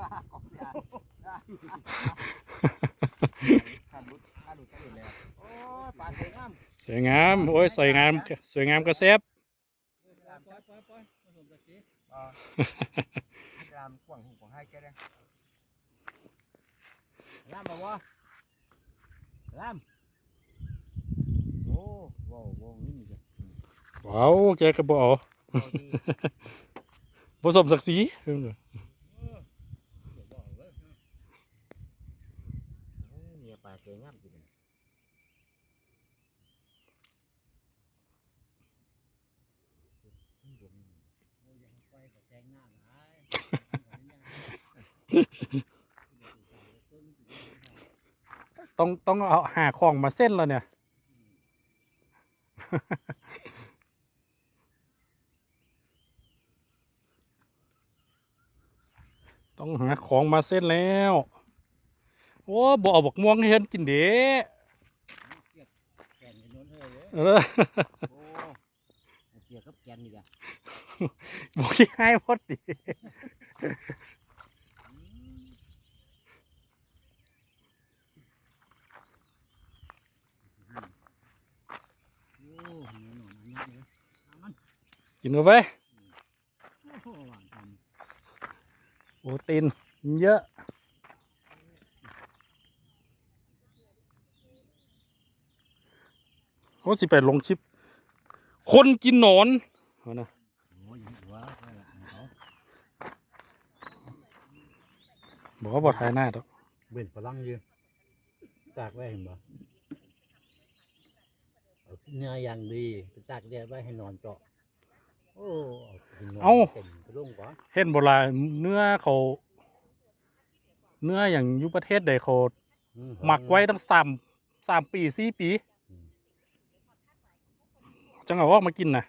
สวยงามสวยงาม โอ้ย สวยงาม สวยงามก็แซ่บปล่อยปล่อยปล่อยผสมกับสีอ่าลามกว้างหูกว้างให้แกได้ล่ามบอกว่าล่ามโอ้ว้าวว้าวนี่จ้ะว้าวแกก็บ่เอาโอ้ดีผสมศักดิ์ศรี เดี๋ยวบอกเลยโอ้ยเนี่ย ปลาสวยงามจริงโอ้ยยังไปแซงน้าหลยต้องต้องเอาหาของมาเส้นแล้วเนี่ย ต้องหาของมาเส้นแล้ว โอ้บ่เอาบักม่วงให้เห็นกินเด้แกนกันโน้นเฮ้ยเด้อเออโอ้เอาเกี่ยวกับแกนนี่จ้ะบ่สิให้พอดีโอ้หนูหนูมันยักเลยเอามันกินเอาไปโอ้โหหวานทโอ้ตีนเยอะ เขาสิไปลงคลิป คนกินหนอนเอานะำโอ้ยหัวไปละเขาบอกว่าบอถ่ายหน้าดอกเบ็นฝรั่งอยืนตากไว้เห็นบ่เอาเนื้ออย่างดีไปตากแดดไว้ให้นอนเจาะโอ้เอาไปนอนเต็มกระด้งกว่าเห็นโบราณเนื้อเขา เนื้ออย่างอยุประเทศใดเขาอืหมักไว้ตั้งสามสามปีสี่ปี จังเอาออกมากินนะ